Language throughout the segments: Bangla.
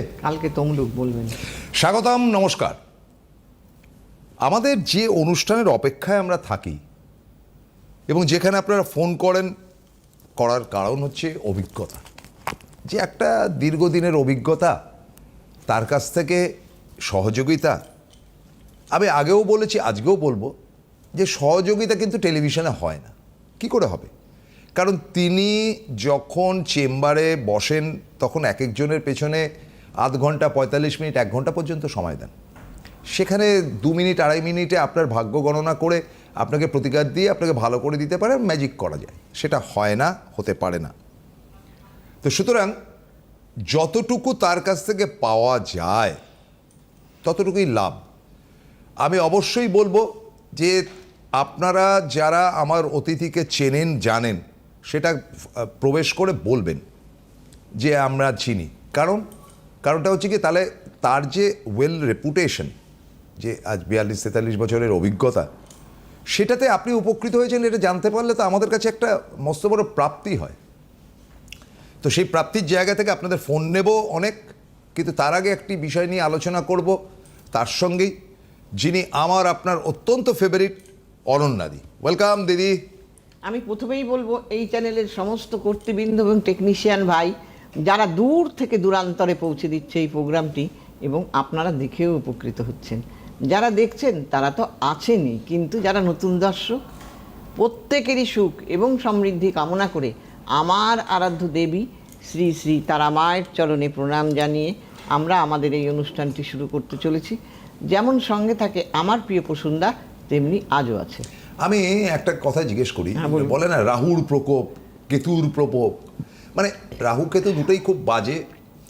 কালকে তমলুক বলবেন। স্বাগতম নমস্কার। আমাদের যে অনুষ্ঠানের অপেক্ষায় আমরা থাকি এবং যেখানে আপনারা ফোন করেন করার কারণ হচ্ছে অভিজ্ঞতা। যে একটা দীর্ঘদিনের অভিজ্ঞতা তার কাছ থেকে সহযোগিতা। আমি আগেও বলেছি আজকেও বলব যে সহযোগিতা কিন্তু টেলিভিশনে হয় না। কি করে হবে? কারণ তিনি যখন চেম্বারে বসেন তখন এক একজনের পেছনে আধ ঘণ্টা পঁয়তাল্লিশ মিনিট, এক ঘণ্টা পর্যন্ত সময় দেন। সেখানে দু মিনিট, আড়াই মিনিটে আপনার ভাগ্য গণনা করে আপনাকে প্রতিকার দিয়ে আপনাকে ভালো করে দিতে পারে ম্যাজিক করা যায়। সেটা হয় না, হতে পারে না। তো সুতরাং যতটুকু তার কাছ থেকে পাওয়া যায়, ততটুকুই লাভ। আমি অবশ্যই বলব যে আপনারা যারা আমার অতিথিকে চেনেন, জানেন, সেটা প্রবেশ করে বলবেন যে আমরা চিনি। কারণ কারণটা হচ্ছে কি, তাহলে তার যে ওয়েল রেপুটেশন যে আজ বিয়াল্লিশ তেতাল্লিশ বছরের অভিজ্ঞতা, সেটাতে আপনি উপকৃত হয়েছেন, এটা জানতে পারলে তো আমাদের কাছে একটা মস্ত বড় প্রাপ্তি হয়। তো সেই প্রাপ্তির জায়গা থেকে আপনাদের ফোন নেব অনেক, কিন্তু তার আগে একটি বিষয় নিয়ে আলোচনা করব। তার সঙ্গেই যিনি আমার আপনার অত্যন্ত ফেভারিট অনন্যাদি ওয়েলকাম দিদি। আমি প্রথমেই বলব, এই চ্যানেলের সমস্ত কর্তৃবৃন্দ এবং টেকনিশিয়ান ভাই যারা দূর থেকে দূরান্তরে পৌঁছে দিচ্ছে এই প্রোগ্রামটি এবং আপনারা দেখেও উপকৃত হচ্ছেন। যারা দেখছেন তারা তো আছেনই কিন্তু যারা নতুন দর্শক প্রত্যেকেরই সুখ এবং সমৃদ্ধি কামনা করে আমার আরাধ্য দেবী শ্রী শ্রী তারা মায়ের চরণে প্রণাম জানিয়ে আমরা আমাদের এই অনুষ্ঠানটি শুরু করতে চলেছি। যেমন সঙ্গে থাকে আমার প্রিয় পশুন্দা তেমনি আজও আছে। আমি একটা কথা জিজ্ঞেস করি হ্যাঁ, বলে না রাহুর প্রকোপ কেতুর প্রকোপ মানে রাহু কেতু দুটোই খুব বাজে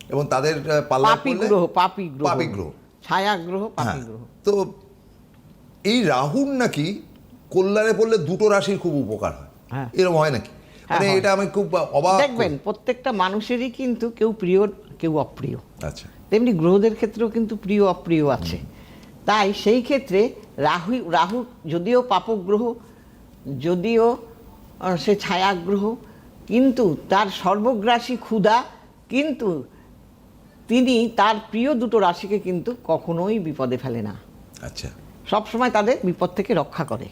এবং তাদের আহ, পাল্লায় পাপি গ্রহ পাপি গ্রহ। পাপী গ্রহ। ছায়া গ্রহ পাপি হ্যাঁ। গ্রহ। তো এই রাহুর নাকি কল্যাণে পড়লে দুটো রাশির খুব উপকার হয়। হ্যাঁ। এরকম হয় নাকি? হ্যাঁ, মানে এটা আমি খুব অবাক দেখবেন প্রত্যেকটা মানুষেরই কিন্তু কেউ প্রিয় কেউ অপ্রিয়। আচ্ছা। তেমনি গ্রহদের ক্ষেত্রেও কিন্তু প্রিয় অপ্রিয় আছে। তাই সেই ক্ষেত্রে রাহু রাহু যদিও পাপগ্রহ যদিও সে ছায়াগ্রহ কিন্তু তার সর্বগ্রাসী ক্ষুধা কিন্তু তিনি তার প্রিয় দুটো রাশিকে কিন্তু কখনোই বিপদে ফেলে না। আচ্ছা। সবসময় তাদের বিপদ থেকে রক্ষা করে।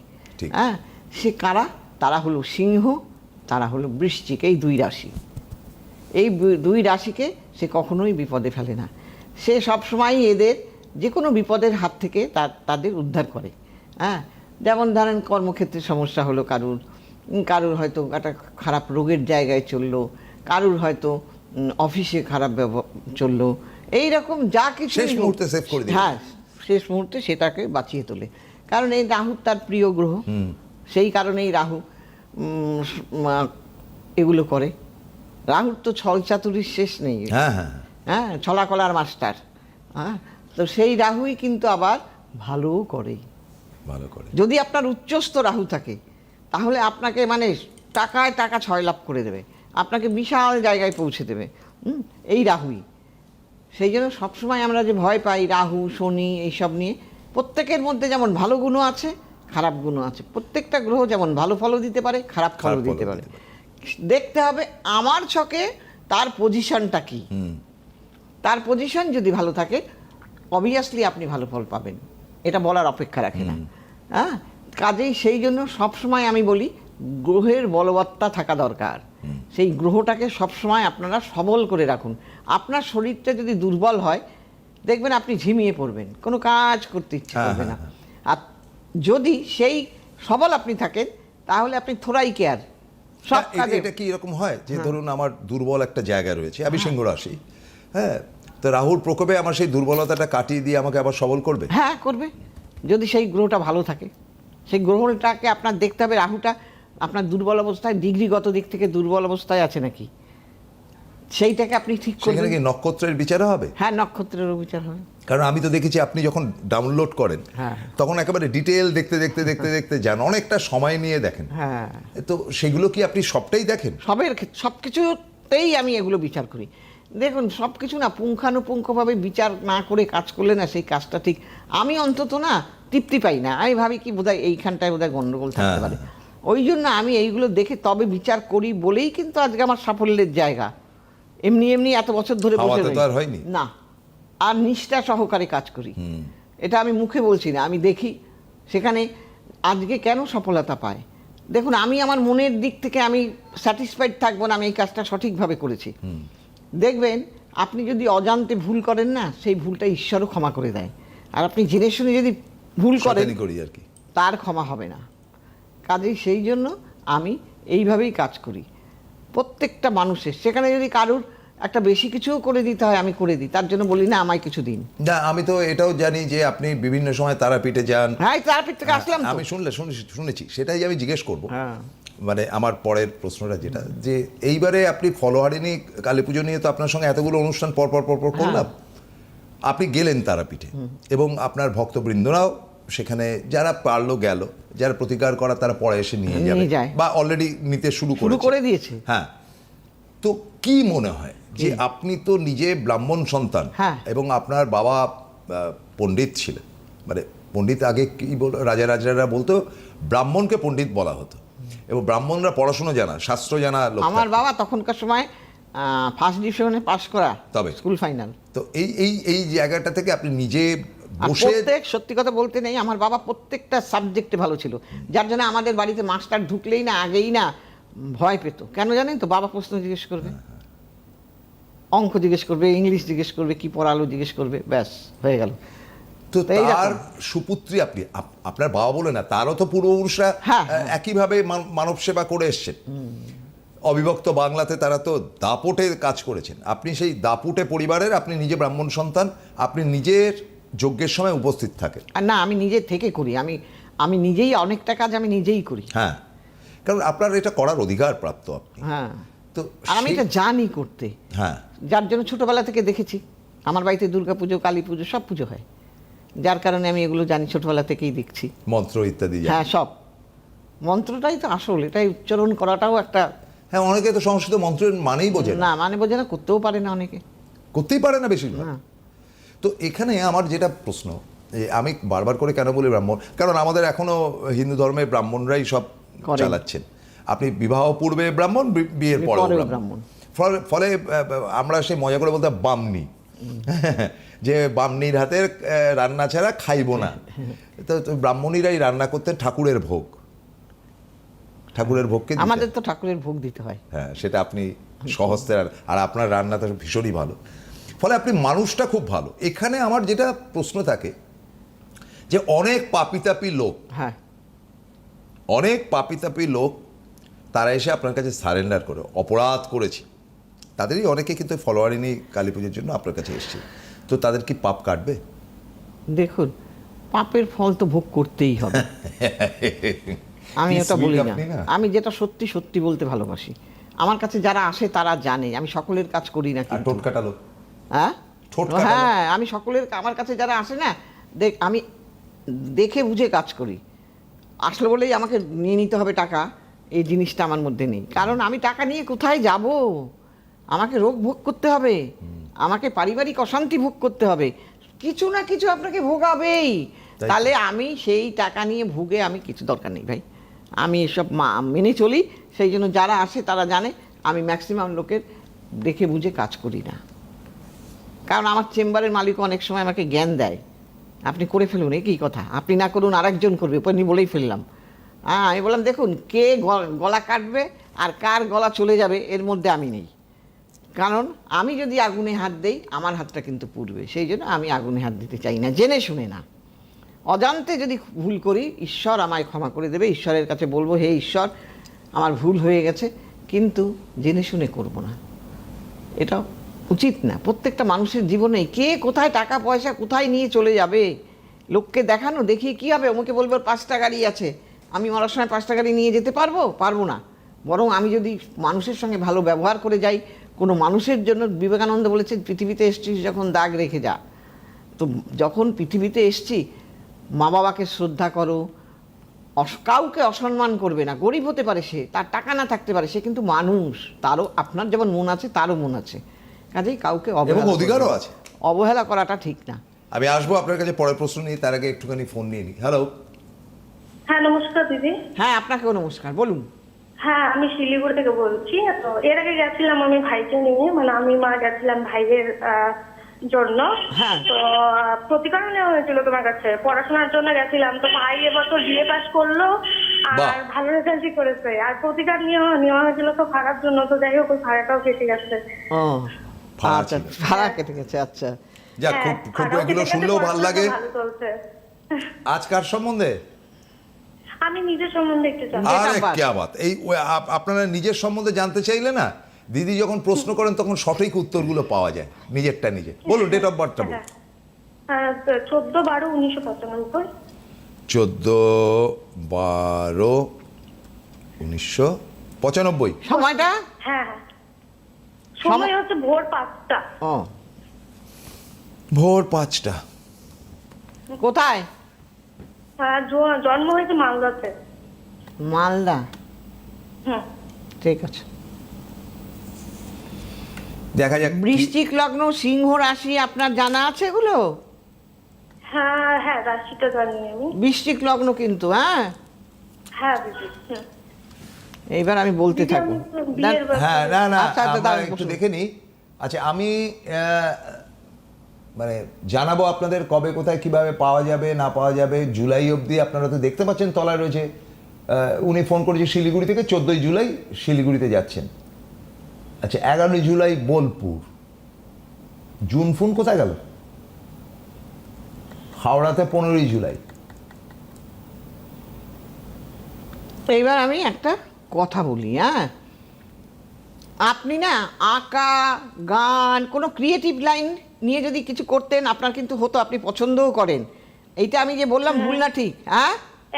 হ্যাঁ সে কারা? তারা হলো সিংহ তারা হলো বৃশ্চিক এই দুই রাশি। এই দুই রাশিকে সে কখনোই বিপদে ফেলে না। সে সবসময় এদের যে কোনো বিপদের হাত থেকে তাদের উদ্ধার করে। হ্যাঁ যেমন ধরেন কর্মক্ষেত্রে সমস্যা হলো কারুর কারুর হয়তো একটা খারাপ রোগের জায়গায় চলল কারুর হয়তো অফিসে খারাপ চলল এই রকম যা কিছু শেষ মুহূর্তে save করে হ্যাঁ শেষ মুহূর্তে সেটাকে বাঁচিয়ে তোলে। কারণ এই রাহু তার প্রিয় গ্রহ সেই কারণেই রাহু এগুলো করে। রাহুর তো ছল চাতুরির শেষ নেই। হ্যাঁ হ্যাঁ। হ্যাঁ ছলাকলার মাস্টার। হ্যাঁ তো সেই রাহুই কিন্তু আবার ভালোও করে ভালো করে। যদি আপনার উচ্চস্থ রাহু থাকে তাহলে আপনাকে মানে টাকায় টাকা ছয় লাভ করে দেবে। আপনাকে বিশাল জায়গায় পৌঁছে দেবে। হুম, এই রাহুই। সেই জন্য সবসময় আমরা যে ভয় পাই রাহু শনি এইসব নিয়ে প্রত্যেকের মধ্যে যেমন ভালো গুণও আছে খারাপ গুণও আছে। প্রত্যেকটা গ্রহ যেমন ভালো ফলও দিতে পারে খারাপ ফলও দিতে পারে। দেখতে হবে আমার ছকে তার পজিশনটা কি। তার পজিশন যদি ভালো থাকে অবভিয়াসলি আপনি ভালো ফল পাবেন। এটা বলার অপেক্ষা রাখে না। হ্যাঁ? কাজেই সেই জন্য সবসময় আমি বলি গ্রহের বলবত্তা থাকা দরকার। সেই গ্রহটাকে সবসময় আপনারা সবল করে রাখুন। আপনার শরীরটা যদি দুর্বল হয় দেখবেন আপনি ঝিমিয়ে পড়বেন কোনো কাজ করতে ইচ্ছে হ্যাঁ, করবে না। হ্যাঁ, আর যদি সেই সবল আপনি থাকেন তাহলে আপনি থোড়াই কেয়ার সব কাজে এটা কি এরকম হয় যে ধরুন আমার দুর্বল একটা জায়গা রয়েছে আমি সিংহ রাশি হ্যাঁ? তো রাহুর প্রকোপে আমার সেই দুর্বলতাটা কাটিয়ে দিয়ে আমাকে আবার সবল করবে? হ্যাঁ করবে। যদি সেই গ্রহটা ভালো থাকে। সেই গ্রহণটাকে আপনার দেখতে হবে রাহুটা আপনার দুর্বল অবস্থায় ডিগ্রিগত দিক থেকে দুর্বল অবস্থায় আছে নাকি? সেইটাকে আপনি ঠিক সেখানে কি নক্ষত্রের বিচার হবে? হ্যাঁ নক্ষত্রেরও বিচার হবে। কারণ আমি তো দেখেছি আপনি যখন ডাউনলোড করেন হ্যাঁ। তখন একেবারে ডিটেল দেখতে দেখতে দেখতে দেখতে যান অনেকটা সময় নিয়ে দেখেন। হ্যাঁ। তো সেগুলো কি আপনি সবটাই দেখেন? সবের সব কিছুতেই আমি এগুলো বিচার করি। দেখুন সব কিছু না পুঙ্খানুপুঙ্খভাবে বিচার না করে কাজ করলে না সেই কাজটা ঠিক। আমি অন্তত না তৃপ্তি পাই না। আমি ভাবি কি বোধহয় এইখানটায় বোধহয় গন্ডগোল থাকতে হ্যাঁ। পারে। ওই জন্য আমি এইগুলো দেখে তবে বিচার করি বলেই কিন্তু আজকে আমার সাফল্যের জায়গা। এমনি এমনি এত বছর ধরে বসে হয়নি। না। আর নিষ্ঠা সহকারে কাজ করি। এটা আমি মুখে বলছি না আমি দেখি। সেখানে আজকে কেন সফলতা পায়? দেখুন আমি আমার মনের দিক থেকে আমি স্যাটিসফাইড থাকব না আমি এই কাজটা সঠিকভাবে করেছি। দেখবেন আপনি যদি অজান্তে ভুল করেন না সেই ভুলটা ঈশ্বরও ক্ষমা করে দেয়। আর আপনি জেনে শুনে যদি ভুল করেন করি আর কি। তার ক্ষমা হবে না। কাজেই সেই জন্য আমি এইভাবেই কাজ করি। প্রত্যেকটা মানুষের সেখানে যদি কারুর একটা বেশি কিছুও করে দিতে হয় আমি করে দিই। তার জন্য বলি না আমায় কিছু দিন। না আমি তো এটাও জানি যে আপনি বিভিন্ন সময় তারাপীঠে যান। হ্যাঁ তারপর থেকে আসলাম আমি শুনলে শুনেছি শুনেছি সেটাই আমি জিজ্ঞেস করব। হ্যাঁ। মানে আমার পরের প্রশ্নটা যেটা যে এইবারে আপনি ফলোয়ারিনি কালী পুজো নিয়ে তো আপনার সঙ্গে এতগুলো অনুষ্ঠান পর পর পর পর করলাম। আপনি গেলেন তারাপীঠে এবং আপনার ভক্তবৃন্দরাও সেখানে যারা পারল গেল যারা প্রতিকার করা তারা পরে এসে নিয়ে যাবে। বা অলরেডি নিতে শুরু করে দিয়েছে। হ্যাঁ। তো কি মনে হয় যে আপনি তো নিজে ব্রাহ্মণ সন্তান হ্যাঁ। এবং আপনার বাবা পণ্ডিত ছিলেন। মানে পণ্ডিত আগে কি বল রাজা রাজারা বলতো ব্রাহ্মণকে পণ্ডিত বলা হতো। এবং ব্রাহ্মণরা পড়াশোনা জানা শাস্ত্র জানা লোক আমার বাবা তখনকার সময় ফার্স্ট ডিভিশনে পাশ করা তবে? স্কুল ফাইনাল তো এই এই এই জায়গাটা থেকে আপনি নিজে প্রত্যেক সত্যি কথা বলতে নেই আমার বাবা প্রত্যেকটা সাবজেক্টে ভালো ছিল। যার জন্য আমাদের বাড়িতে মাস্টার ঢুকলেই না আগেই না ভয় পেত। কেন জানেন তো? বাবা প্রশ্ন জিজ্ঞেস করবে। অঙ্ক জিজ্ঞেস করবে ইংলিশ জিজ্ঞেস করবে কি পড়ালো জিজ্ঞেস করবে ব্যাস হয়ে গেল। তো। তার সুপুত্রী আপনি আপ- আপনার বাবা বলে না তারও তো পূর্বপুরুষরা হ্যাঁ, আহ, একইভাবে মানব সেবা করে এসছেন। অবিভক্ত বাংলাতে তারা তো দাপটে কাজ করেছেন। আপনি সেই দাপুটে পরিবারের আপনি নিজে ব্রাহ্মণ সন্তান আপনি নিজের যজ্ঞের সময় উপস্থিত থাকে। না আমি নিজে থেকে করি। আমি আমি নিজেই অনেকটা কাজ আমি নিজেই করি। হ্যাঁ। কারণ আপনার এটা করার অধিকার প্রাপ্ত আপনি। হ্যাঁ। তো আমি এটা জানি করতে। হ্যাঁ। যার জন্য ছোটবেলা থেকে দেখেছি। আমার বাড়িতে দুর্গা পুজো কালী পুজো সব পুজো হয়। যার কারণে আমি এগুলো জানি ছোটবেলা থেকেই দেখছি। মন্ত্র ইত্যাদি হ্যাঁ সব। মন্ত্রটাই তো আসল। এটাই উচ্চারণ করাটাও একটা হ্যাঁ অনেকে তো সংস্কৃত মন্ত্রের মানেই বোঝে না। মানে বোঝে না করতেও পারে না অনেকে। করতেই পারে না বেশিরভাগ। তো এখানে আমার যেটা প্রশ্ন আমি বারবার করে কেন বলি ব্রাহ্মণ? কারণ আমাদের এখনও হিন্দু ধর্মে ব্রাহ্মণরাই সব চালাচ্ছেন। আপনি বিবাহ পূর্বে ব্রাহ্মণ বিয়ের পরে ব্রাহ্মণ। ফলে আমরা সেই মজা করে বলতে বামনি। যে বামনির হাতের রান্না ছাড়া খাইবো না। তো ব্রাহ্মণীরাই রান্না করতেন ঠাকুরের ভোগ। ঠাকুরের ভোগকে আমাদের তো ঠাকুরের ভোগ দিতে হয়। হ্যাঁ সেটা আপনি সহজতে আর আপনার রান্না তো ভীষণই ভালো। ফলে আপনি মানুষটা খুব ভালো। এখানে আমার যেটা প্রশ্ন থাকে যে অনেক পাপিতাপি লোক হ্যাঁ। অনেক পাপিতাপি লোক তারা এসে আপনার কাছে সারেন্ডার করে অপরাধ করেছে। তাদেরই অনেকে কিন্তু ফলোয়ারিনি কালী পুজোর জন্য আপনার কাছে এসছে। তো তাদের কি পাপ কাটবে? দেখুন পাপের ফল তো ভোগ করতেই হবে। আমি ওটা বলি না। আমি যেটা সত্যি সত্যি বলতে ভালোবাসি আমার কাছে যারা আসে তারা জানে আমি সকলের কাজ করি না কিন্তু। টোট কাটালো হ্যাঁ? হ্যাঁ আমি সকলের আমার কাছে যারা আসে না দেখ আমি দেখে বুঝে কাজ করি। আসলে বলেই আমাকে নিয়ে নিতে হবে টাকা এই জিনিসটা আমার মধ্যে নেই। কারণ আমি টাকা নিয়ে কোথায় যাব? আমাকে রোগ ভোগ করতে হবে। আমাকে পারিবারিক অশান্তি ভোগ করতে হবে। কিছু না কিছু আপনাকে ভোগাবেই। তাহলে আমি সেই টাকা নিয়ে ভুগে আমি কিছু দরকার নেই ভাই। আমি এসব মেনে চলি। সেই জন্য যারা আসে তারা জানে আমি ম্যাক্সিমাম লোকের দেখে বুঝে কাজ করি না। কারণ আমার চেম্বারের মালিক অনেক সময় আমাকে জ্ঞান দেয়। আপনি করে ফেলুন, একই কথা। আপনি না করুন, আরেকজন করবে ওপেনি বলেই ফেললাম। হ্যাঁ আমি বললাম, দেখুন, কে গলা কাটবে আর কার গলা চলে যাবে, এর মধ্যে আমি নেই। কারণ আমি যদি আগুনে হাত দেই, আমার হাতটা কিন্তু পুড়বে। সেই জন্য আমি আগুনে হাত দিতে চাই না, জেনে শুনে না। অজান্তে যদি ভুল করি, ঈশ্বর আমায় ক্ষমা করে দেবে। ঈশ্বরের কাছে বলব, হে ঈশ্বর, আমার ভুল হয়ে গেছে, কিন্তু জেনে শুনে করব না। এটা উচিত না। প্রত্যেকটা মানুষের জীবনে কে কোথায় টাকা পয়সা কোথায় নিয়ে চলে যাবে? লোককে দেখানো, দেখিয়ে কী হবে? ওকে বলব পাঁচটা গাড়ি আছে। আমি মরার সময় পাঁচটা গাড়ি নিয়ে যেতে পারব? পারব না। বরং আমি যদি মানুষের সঙ্গে ভালো ব্যবহার করে যাই, কোনো মানুষের জন্য বিবেকানন্দ বলেছে পৃথিবীতে এসছিস যখন দাগ রেখে যা। তো যখন পৃথিবীতে এসছি মা বাবাকে শ্রদ্ধা করো। কাউকে অসম্মান করবে না। গরিব হতে পারে সে, তার টাকা না থাকতে পারে সে, কিন্তু মানুষ, তারও, আপনার যেমন মন আছে, তারও মন আছে। কাজেই কাউকে এবং অধিকারও আছে। অবহেলা করাটা ঠিক না। আমি আসব আপনার কাছে পরের প্রশ্ন নিয়ে তার আগে একটুখানি ফোন নিয়ে নিই। হ্যালো হ্যাঁ নমস্কার দিদি। হ্যাঁ আপনাকেও নমস্কার বলুন। হ্যাঁ আমি শিলিগুড়ি থেকে বলছি। তো এর আগে গেছিলাম আমি ভাইকে নিয়ে মানে আমি মা গেছিলাম ভাইয়ের আহ, জন্য। হ্যাঁ। তো আহ, প্রতিকারও নেওয়া হয়েছিল তোমার কাছে। পড়াশোনার জন্য গেছিলাম। তো ভাই এবছর বিএ পাস করল। আর ভালো রেজাল্টই করেছে। আর প্রতিকার নেওয়া নেওয়া হয়েছিল তো ভাড়ার জন্য। তো যাই হোক ওই ভাড়াটাও কেটে গেছে। আচ্ছা ভাড়া কেটে গেছে আচ্ছা। যাক হ্যাঁ, খুব খুব এগুলো শুনলেও ভালো লাগে। পড়াশোনাটাও ভালো চলছে। আজ কার সম্বন্ধে? আমি নিজের সম্বন্ধে একটু আরে. এই আপনারা নিজের সম্বন্ধে জানতে চাইলে না দিদি যখন প্রশ্ন করেন তখন সঠিক উত্তরগুলো পাওয়া যায় নিজেরটা নিজে। বলুন ডেট অফ বার্থটা বলুন। হ্যাঁ চোদ্দ বারো উনিশশো পঁচানব্বই চোদ্দ বারো উনিশশো পঁচানব্বই। সময়টা? হ্যাঁ হ্যাঁ। সময় হচ্ছে ভোর পাঁচটা। ও। ভোর পাঁচটা। কোথায়? জ- জন্ম হয়েছে মালদাতে। মালদা? হুম। ঠিক আছে। দেখা যাক কি- বৃশ্চিক লগ্ন সিংহ রাশি আপনার জানা আছে এগুলো? হ্যাঁ হ্যাঁ রাশিটা জানি আমি। বৃশ্চিক লগ্ন কিন্তু হ্যাঁ? হ্যাঁ দিদি। এইবার আমি বলতে থাকব। হ্যাঁ না না আচ্ছা, আচ্ছা, আমরা একটু দেখে নিই। আচ্ছা আমি মানে জানাব আপনাদের কবে কোথায় কীভাবে পাওয়া যাবে না পাওয়া যাবে। জুলাই অবধি আপনারা তো দেখতে পাচ্ছেন তলায় রয়েছে উনি ফোন করেছে শিলিগুড়ি থেকে চোদ্দোই জুলাই শিলিগুড়িতে যাচ্ছেন। আচ্ছা এগারোই জুলাই বোলপুর। জুন ফোন কোথায় গেল? হাওড়াতে পনেরোই জুলাই। এইবার আমি একটা কথা বলি হ্যাঁ? আপনি না আঁকা গান কোনো ক্রিয়েটিভ লাইন নিয়ে যদি কিছু করতেন আপনার কিন্তু হতো আপনি পছন্দও করেন। এইটা আমি যে বললাম ভুল না ঠিক হ্যাঁ?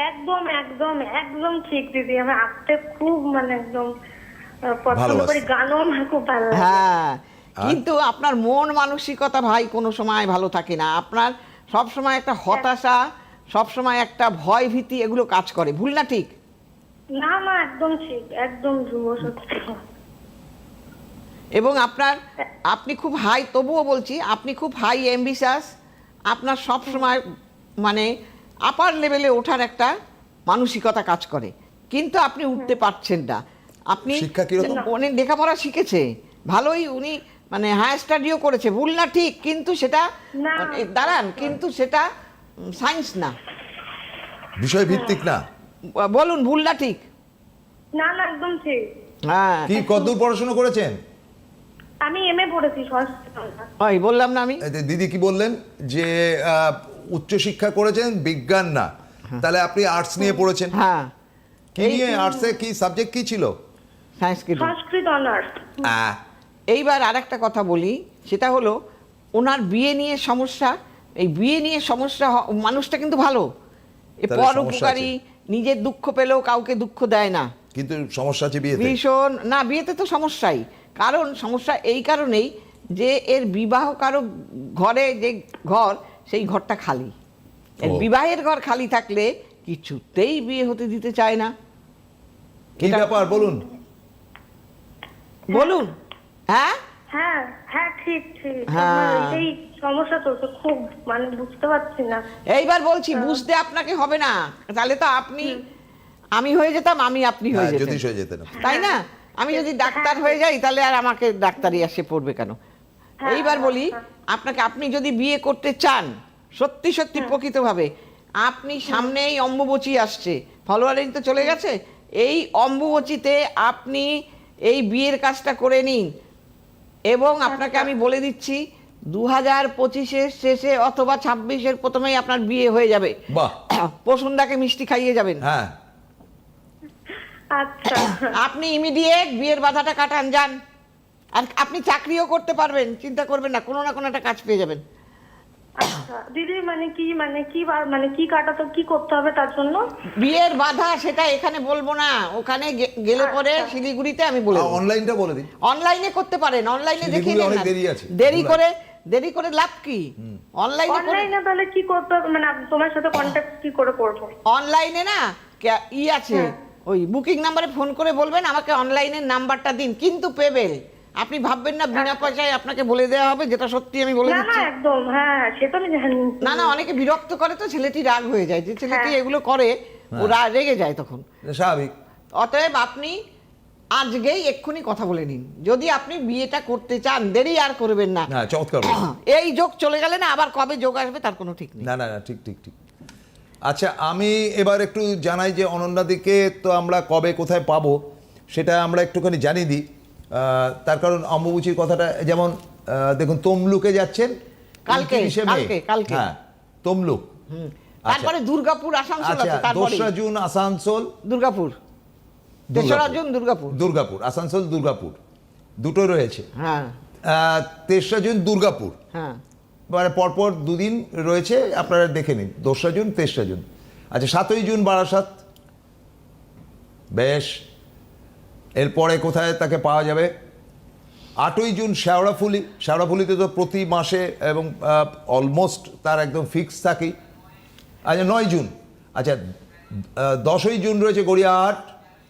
একদম একদম একদম ঠিক দিদি। আমি আঁকতে খুব মানে একদম পছন্দ করি গানও আমার খুব ভালো লাগে। হ্যাঁ কিন্তু আপনার মন মানসিকতা ভাই কোনো সময় ভালো থাকে না। আপনার সব সময় একটা হতাশা সব সময় একটা ভয় ভীতি এগুলো কাজ করে। ভুল না ঠিক? না না একদম ঠিক একদম ধ্রুব সত্যি এবং আপনার আপনি খুব হাই তবুও বলছি আপনি খুব হাই অ্যাম্বিশাস আপনার সব সময় মানে আপার লেভেলে ওঠার একটা মানসিকতা কাজ করে। কিন্তু আপনি উঠতে পারছেন না। আপনি শিক্ষা কীরকম? অনেক লেখাপড়া শিখেছে। ভালোই উনি মানে হায়ার স্টাডিও করেছে। ভুল না ঠিক কিন্তু সেটা দাঁড়ান কিন্তু সেটা সায়েন্স না। বিষয় ভিত্তিক না। বলুন ভুল না ঠিক? না না একদম ঠিক। হ্যাঁ। কি কতদূর পড়াশোনা করেছেন? আমি এম এ পড়েছি ওই বললাম না আমি। দিদি কি বললেন? যে আহ, উচ্চশিক্ষা করেছেন বিজ্ঞান না। তাহলে আপনি আর্টস নিয়ে পড়েছেন। হ্যাঁ। কি নিয়ে আর্টসে কি সাবজেক্ট কি ছিল? সংস্কৃত সংস্কৃত অনার্স এইবার আরেকটা কথা বলি সেটা হলো ওনার বিয়ে নিয়ে সমস্যা এই বিয়ে নিয়ে সমস্যা মানুষটা কিন্তু ভালো। পর উপকারী নিজের দুঃখ পেলেও কাউকে দুঃখ দেয় না। কিন্তু সমস্যা আছে বিয়েতে? ভীষণ। না বিয়েতে তো সমস্যাই। কারণ সমস্যা এই কারণেই যে এর বিবাহ কারও ঘরে যে ঘর সেই ঘরটা খালি। এর বিবাহের ঘর খালি থাকলে কিছুতেই বিয়ে হতে দিতে চায় না। কি ব্যাপার? বলুন। বলুন। হ্যাঁ? হ্যাঁ হ্যাঁ ঠিক ঠিক। হ্যাঁ। আমার সমস্যা চলছে খুব মানে বুঝতে পারছি না। এইবার বলছি বুঝতে আপনাকে হবে না। তাহলে তো আপনি আমি হয়ে যেতাম আমি আপনি হয়ে হ্যাঁ, যেতেন। জ্যোতিষ হয়ে যেতেন আপনি। তাই না? আমি যদি ডাক্তার হয়ে। যাই তাহলে আর আমাকে ডাক্তারি আসে পড়বে কেন? এইবার বলি আপনাকে আপনি যদি বিয়ে করতে চান সত্যি সত্যি প্রকৃতভাবে আপনি সামনেই অম্বুবচী আসছে। ফলোয়ারিং তো চলে গেছে। এই অম্বুবচীতে আপনি এই বিয়ের কাজটা করে নিন। এবং আপনাকে আমি বলে দিচ্ছি দু হাজার পঁচিশের শেষে অথবা ছাব্বিশের প্রথমেই আপনার বিয়ে হয়ে যাবে। বাহ। পশুন্দাকে মিষ্টি খাইয়ে যাবেন। হ্যাঁ। আচ্ছা। আপনি ইমিডিয়েট বিয়ের বাধাটা কাটান যান। আর আপনি চাকরিও করতে পারবেন চিন্তা করবেন না কোনো না কোনো একটা কাজ পেয়ে যাবেন। আচ্ছা দিদি মানে কি মানে কি মানে কি কাটাতে কি করতে হবে তার জন্য? বিয়ের বাধা সেটা এখানে বলব না। ওখানে গে- গেলে পরে শিলিগুড়িতে আমি বলে দেবো। অনলাইনটা বলে দিন। অনলাইনে করতে পারেন অনলাইনে না। দেরি আছে। দেরি করে দেরি করে লাভ কি? অনলাইনে অনলাইনে তাহলে কি করতে হবে? মানে তোমার সাথে কন্ট্যাক্ট কি করে করব? অনলাইনে না ই আছে ওই বুকিং নাম্বারে ফোন করে বলবেন আমাকে অনলাইনের নাম্বারটা দিন। কিন্তু পেবেল আপনি ভাববেন না বিনা পয়সায় আপনাকে বলে দেওয়া হবে যেটা সত্যি আমি বলে না না দিচ্ছি। একদম হ্যাঁ সে তো আমি জানি। না না অনেকে বিরক্ত করে তো ছেলেটি রাগ হয়ে যায়। যে ছেলেটি হ্যাঁ। এগুলো করে ও রা- রেগে যায় তখন। স্বাভাবিক। অতএব আপনি আজকেই এক্ষুনি কথা বলে নিন। যদি আপনি বিয়েটা করতে চান দেরি আর করবেন না। হ্যাঁ চমৎকার এই যোগ চলে গেলে না আবার কবে যোগ আসবে তার কোনো ঠিক নেই। না না না ঠিক ঠিক ঠিক। আচ্ছা আমি এবার একটু জানাই যে অনন্যাদিকে তো আমরা কবে কোথায় পাবো সেটা আমরা একটুখানি জানিয়ে দিই। তার কারণ অম্বুবুচির কথাটা যেমন দেখুন তমলুকে যাচ্ছেন কালকে, 29শে মে। কালকে, কালকে। হ্যাঁ তমলুক। তারপরে দুর্গাপুর আসানসোল আচ্ছা আছে তারপরে দোসরা জুন আসানসোল। দুর্গাপুর। তেসরা জুন দুর্গাপুর। দুর্গাপুর আসানসোল দুর্গাপুর। দুটো রয়েছে। হ্যাঁ। আহ, তেসরা জুন দুর্গাপুর। হ্যাঁ। মানে পরপর দুদিন রয়েছে আপনারা দেখে নিন দোসরা জুন তেসরা জুন। আচ্ছা সাতই জুন বারাসাত। বেশ। এরপরে কোথায় তাকে পাওয়া যাবে? আটই জুন শেওড়াফুলি শেওড়াফুলিতে তো প্রতি মাসে এবং অলমোস্ট তার একদম ফিক্স থাকেই। আচ্ছা নয় জুন। আচ্ছা দশই জুন রয়েছে গড়িয়াহাট।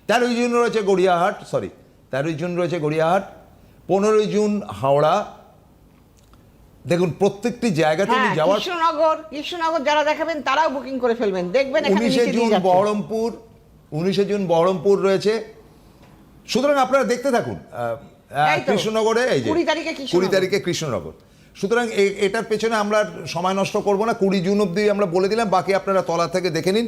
তেরোই জুন রয়েছে গড়িয়াহাট সরি তেরোই জুন রয়েছে গড়িয়াহাট। পনেরোই জুন হাওড়া। দেখুন প্রত্যেকটি জায়গাতে উনি হ্যাঁ যাওয়ার কৃষ্ণনগর কৃষ্ণনগর যারা দেখাবেন তারাও বুকিং করে ফেলবেন। দেখবেন উনিশে জুন বহরমপুর উনিশে জুন বহরমপুর রয়েছে। সুতরাং আপনারা দেখতে থাকুন কৃষ্ণনগরে এই যে 20 তারিখে কৃষ্ণনগর। কুড়ি তারিখে কৃষ্ণনগর। সুতরাং এটার পেছনে আমরা সময় নষ্ট করব না কুড়ি জুন অব্দি আমরা বলে দিলাম বাকি আপনারা তলা থেকে দেখে নিন।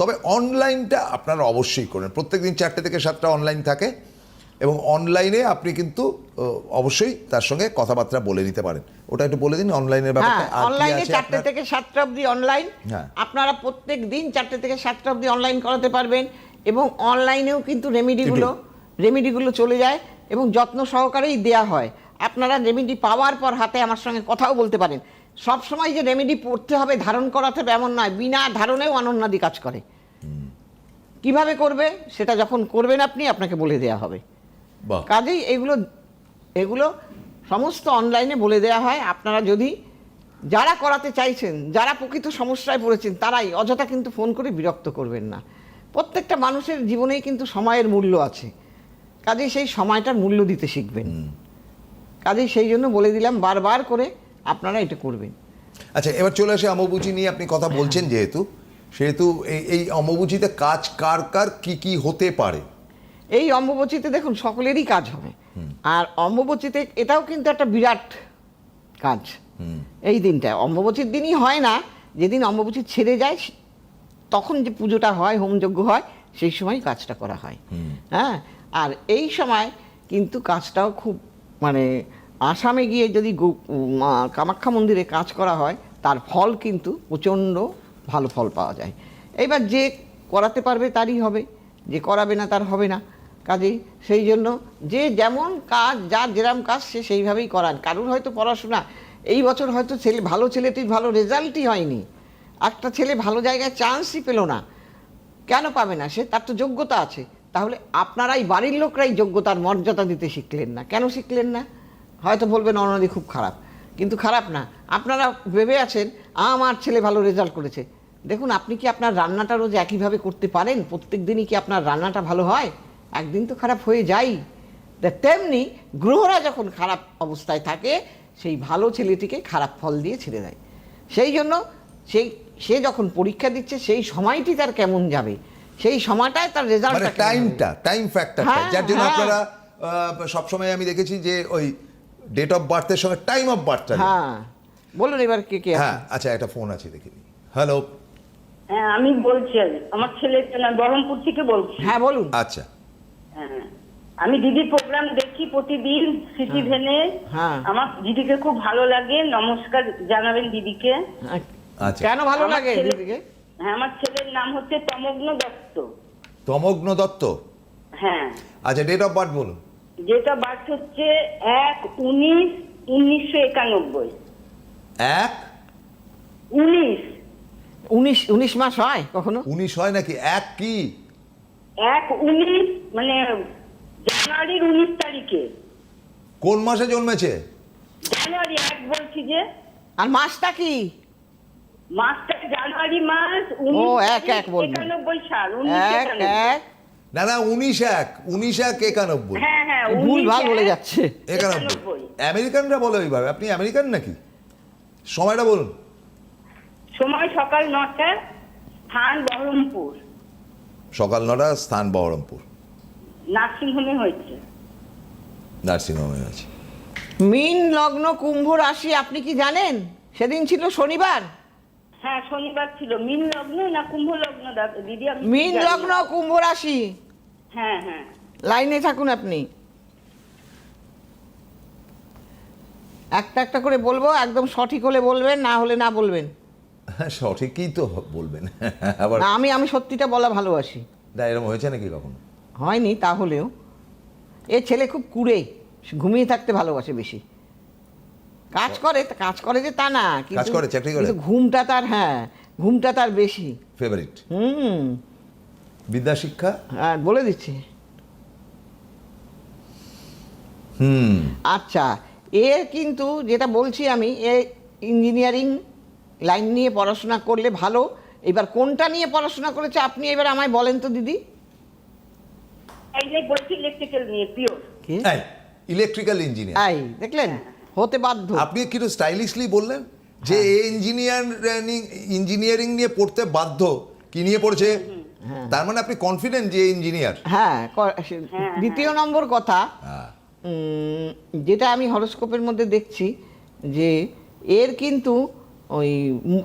তবে অনলাইনটা আপনারা অবশ্যই করেন প্রত্যেকদিন চারটে থেকে সাতটা অনলাইন থাকে এবং অনলাইনে আপনি কিন্তু অবশ্যই তার সঙ্গে কথাবার্তা বলে নিতে পারেন। ওটা একটু বলে দিন অনলাইনের হ্যাঁ ব্যাপারটা অনলাইনে চারটে থেকে সাতটা অবধি অনলাইন। হ্যাঁ। আপনারা প্রত্যেক দিন চারটে থেকে সাতটা অবধি অনলাইন করাতে পারবেন এবং অনলাইনেও কিন্তু রেমিডিগুলো রেমিডিগুলো চলে যায় এবং যত্ন সহকারেই দেয়া হয়। আপনারা রেমেডি পাওয়ার পর হাতে আমার সঙ্গে কথাও বলতে পারেন। সব সময় যে রেমেডি পড়তে হবে ধারণ করাতে হবে এমন নয় বিনা ধারণেও অনন্যাদি কাজ করে। কীভাবে করবে? সেটা যখন করবেন আপনি আপনাকে বলে দেয়া হবে। কাজেই এগুলো এগুলো সমস্ত অনলাইনে বলে দেওয়া হয়। আপনারা যদি যারা করাতে চাইছেন যারা প্রকৃত সমস্যায় পড়েছেন তারাই অযথা কিন্তু ফোন করে বিরক্ত করবেন না। প্রত্যেকটা মানুষের জীবনেই কিন্তু সময়ের মূল্য আছে। কাজেই সেই সময়টার মূল্য দিতে শিখবেন। কাজেই সেই জন্য বলে দিলাম বারবার করে আপনারা এটা করবেন। আচ্ছা এবার চলে আসে অম্বুবুচি নিয়ে। আপনি কথা বলছেন যেহেতু সেহেতু এই অম্বুবুচিতে কাজ কার কার কি কি হতে পারে? এই অম্বুবচিতে দেখুন সকলেরই কাজ হবে। আর অম্বুবচিতে এটাও কিন্তু একটা বিরাট কাজ। এই দিনটা অম্বুবচির দিনই হয় না যেদিন অম্বুবচি ছেড়ে যায় তখন যে পুজোটা হয় হোমযজ্ঞ হয় সেই সময় কাজটা করা হয়। হ্যাঁ? আর এই সময় কিন্তু কাজটাও খুব মানে আসামে গিয়ে যদি কামাখ্যা মন্দিরে কাজ করা হয়, তার ফল কিন্তু প্রচণ্ড ভালো ফল পাওয়া যায়। এবার যে করাতে পারবে তারই হবে, যে করাবে না তার হবে না। কাজেই সেই জন্য যে যেমন কাজ, যার যেরম কাজ সে সেইভাবেই করান। কারুর হয়তো পড়াশোনা, এই বছর হয়তো ছেলে, ভালো ছেলেটির ভালো রেজাল্টই হয়নি। একটা ছেলে ভালো জায়গায় চান্সই পেল না। কেন পাবে না সে? তার তো যোগ্যতা আছে। তাহলে আপনারাই বাড়ির লোকরাই যোগ্যতার মর্যাদা দিতে শিখলেন না। কেন শিখলেন না? হয়তো বলবেন অনদি খুব খারাপ। কিন্তু খারাপ না। আপনারা ভেবে আছেন, আমার ছেলে ভালো রেজাল্ট করেছে। দেখুন, আপনি কি আপনার রান্নাটা রোজ একইভাবে করতে পারেন? প্রত্যেক দিনই কি আপনার রান্নাটা ভালো হয়? একদিন তো খারাপ হয়ে যায় তেমনি গ্রহরা যখন খারাপ অবস্থায় থাকে, সেই ভালো ছেলেটিকে খারাপ ফল দিয়ে ছেড়ে দেয়। সেই জন্য সেই, সে যখন পরীক্ষা দিচ্ছে, সেই সময়টি তার কেমন যাবে? সেই সময়টায় তার রেজাল্ট মানে টাইমটা টাইম ফ্যাক্টরটা হ্যাঁ, যার জন্য হ্যাঁ। আপনারা সবসময় আমি দেখেছি যে ওই ডেট অফ বার্থের সঙ্গে টাইম অফ বার্থটা হ্যাঁ। বলুন এবার কে কে হ্যাঁ আচ্ছা একটা ফোন আছে দেখিনি হ্যালো হ্যাঁ আমি বলছি আমার ছেলে বহরমপুর থেকে বলছি। হ্যাঁ বলুন। আচ্ছা। হ্যাঁ। আমি দিদির প্রোগ্রাম দেখি প্রতিদিন সিটি ভেনে। হ্যাঁ। আমার দিদিকে খুব ভালো লাগে। নমস্কার জানাবেন দিদিকে। আচ্ছা। কেন ভালো লাগে দিদিকে? হ্যাঁ আমার নাম হচ্ছে তমগ্ন দত্ত। তমগ্ন দত্ত? হ্যাঁ। আচ্ছা ডেট অফ বার্থ বলুন। যেটা বার্থ হচ্ছে এক উনিশ উনিশশো একানব্বই। এক? উনিশ। উনিশ উনিশ মাস হয় কখনো? উনিশ হয় নাকি? এক কি? এক উনিশ মানে জানুয়ারির উনিশ তারিখে। কোন মাসে জন্মেছে? জানুয়ারি এক বলছি যে। আর মাসটা কি? মাসটা জানুয়ারি মাস ও, এক, এক। একানব্বই সাল উনিশ এক এক। না না উনিশ এক উনিশ এক একানব্বই। হ্যাঁ হ্যাঁ ভুল ভালো বলে যাচ্ছে। একানব্বই। আমেরিকানরা বলে ওইভাবে। আপনি আমেরিকান নাকি? সময়টা বলুন। সময় সকাল নটা স্থান বহরমপুর। সকাল নটা স্থান বহরমপুর। নার্সিংহোমে হয়েছে। নার্সিংহোমে আছে মিন লগ্ন কুম্ভ রাশি আপনি কি জানেন? সেদিন ছিল শনিবার। হ্যাঁ শনিবার ছিল। মিন লগ্ন না কুম্ভ লগ্ন? দিদি আমি মিন লগ্ন কুম্ভ রাশি। হ্যাঁ হ্যাঁ। লাইনে থাকুন আপনি। একটা একটা করে বলব একদম সঠিক হলে বলবেন না হলে না বলবেন। হ্যাঁ সঠিকই তো বলবেন। আবার না আমি আমি সত্যিটা বলা ভালোবাসি। না এরকম হয়েছে নাকি কখনো? হয়নি তাহলেও। এ ছেলে খুব কুড়ে ঘুমিয়ে থাকতে ভালোবাসে বেশি। কাজ করে কাজ করে যে তা না কিন্তু করে, চাকরি করে? ঘুমটা তার হ্যাঁ ঘুমটা তার বেশি। ফেভারিট হুম। বিদ্যা শিক্ষা? আর বলে দিচ্ছি। হুম। আচ্ছা এর কিন্তু যেটা বলছি আমি এ ইঞ্জিনিয়ারিং লাইন নিয়ে পড়াশোনা করলে ভালো। এবার কোনটা নিয়ে পড়াশোনা করেছে আপনি এবার আমায় বলেন তো দিদি। এই যে বলছি ইলেকট্রিক্যাল নিয়ে পিওর কি? ইলেকট্রিক্যাল ইঞ্জিনিয়ার আই দেখলেন? হতে বাধ্য। আপনি একটু স্টাইলিশলি বললেন যে এ ইঞ্জিনিয়ার ইঞ্জিনিয়ারিং নিয়ে পড়তে বাধ্য। কি নিয়ে পড়ছে? তার মানে আপনি কনফিডেন্ট যে ইঞ্জিনিয়ার হ্যাঁ দ্বিতীয় নম্বর কথা হ্যাঁ। যেটা আমি হরস্কোপের মধ্যে দেখছি যে এর কিন্তু ওই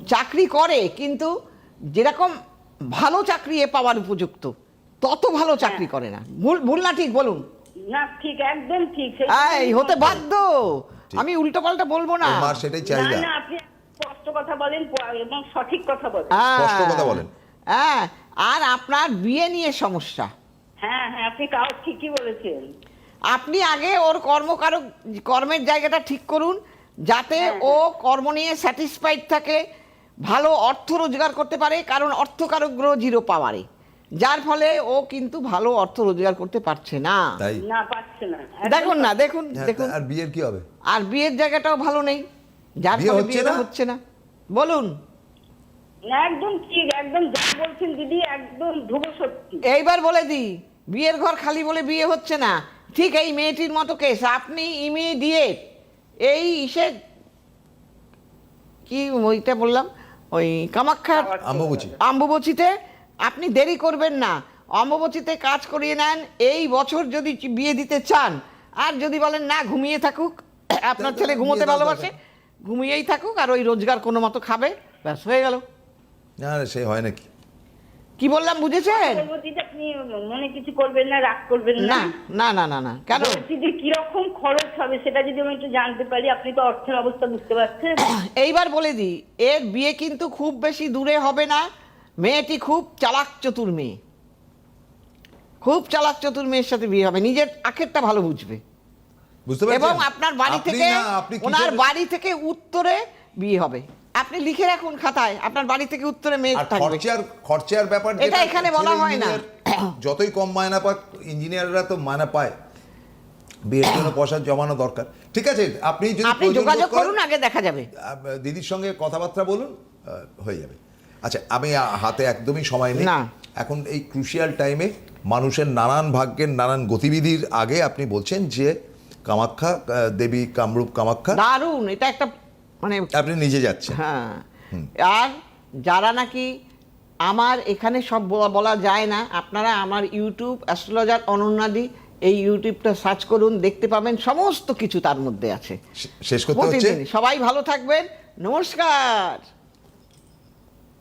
চাকরি করে কিন্তু যেরকম ভালো চাকরি এ পাওয়ার উপযুক্ত তত ভালো চাকরি করে না। ভুল ভুল না ঠিক বলুন। না ঠিক একদম ঠিক। হতে বাধ্য। আমি উল্টো পাল্টা বলব না। মার সেটাই না। চাহিদা না আপনি স্পষ্ট কথা বলেন এবং সঠিক কথা বলেন। হ্যাঁ। স্পষ্ট কথা বলেন। হ্যাঁ আর আপনার বিয়ে নিয়ে সমস্যা। হ্যাঁ হ্যাঁ আপনি কাউ ঠিকই বলেছেন। আপনি আগে ওর কর্মকারক কর্মের জায়গাটা ঠিক করুন যাতে ও কর্ম নিয়ে স্যাটিসফাইড থাকে ভালো অর্থ রোজগার করতে পারে কারণ অর্থকারক গ্রহ জিরো পাওয়ারে যার ফলে ও কিন্তু ভালো অর্থ রোজগার করতে পারছে না। তাই? না পাচ্ছে না। দেখুন না দেখুন হ্যাঁ, দেখুন। আর বিয়ের কি হবে? আর বিয়ের জায়গাটাও ভালো নেই। যার ফলে হচ্ছে না? হচ্ছে না। বলুন। না একদম ঠিক একদম যা বলছেন দিদি একদম ধ্রুব সত্যি। এইবার বলে দিই বিয়ের ঘর খালি বলে বিয়ে হচ্ছে না। ঠিক এই মেয়েটির মতো কেস আপনি ইমিডিয়েট এই ইসে কি ওইটা বললাম? ওই কামাখ্যা আম্বুবুচি। অম্বুবচিতে আপনি দেরি করবেন না। অম্বুবচিতে কাজ করিয়ে নেন এই বছর যদি বিয়ে দিতে চান আর যদি বলেন না ঘুমিয়ে থাকুক আপনার ছেলে ঘুমোতে ভালোবাসে ঘুমিয়েই থাকুক আর ওই রোজগার কোনো মতো খাবে ব্যাস হয়ে গেল। না সে হয় নাকি? কি বললাম বুঝেছেন? আপনি মনে কিছু করবেন না রাগ করবেন না। না না না না কেন? বলছি যে কীরকম খরচ হবে সেটা যদি আমি একটু জানতে পারি আপনি তো অর্থের অবস্থা বুঝতে পারছেন। এইবার বলে দিই এর বিয়ে কিন্তু খুব বেশি দূরে হবে না। মেয়েটি খুব চালাক চতুর মেয়ে। খুব চালাক চতুর মেয়ের সাথে বিয়ে হবে। নিজের আখেরটা ভালো বুঝবে। এবং আপনার বাড়ি থেকে ওনার বাড়ি থেকে উত্তরে বিয়ে হবে। আপনি লিখে রাখুন খাতায় আপনার বাড়ি থেকে উত্তরে মেয়ে থাকবে। খরচার খরচার ব্যাপার এটা এখানে বলা হয় না। যতই কম মায়না পাক ইঞ্জিনিয়াররা তো মায়না পায়। বিয়ের জন্য পয়সা জমানো দরকার। ঠিক আছে আপনি যদি আপনি যোগাযোগ করুন আগে দেখা যাবে। দিদির সঙ্গে কথাবার্তা বলুন হয়ে যাবে। আচ্ছা আমি হাতে একদমই সময় নেই। না। এখন এই ক্রুশিয়াল টাইমে মানুষের নানান ভাগ্যের নানান গতিবিধির আগে আপনি বলছেন যে কামাখ্যা দেবী কামরূপ কামাখ্যা। দারুণ! এটা একটা মানে আপনি নিজে যাচ্ছেন। হ্যাঁ। আর যারা নাকি আমার এখানে সব বলা- বলা যায় না আপনারা আমার ইউটিউব অ্যাস্ট্রোলজার অনন্যাদি এই ইউটিউবটা সার্চ করুন দেখতে পাবেন সমস্ত কিছু তার মধ্যে আছে। শেষ করতে হচ্ছে? সবাই ভালো থাকবেন। নমস্কার!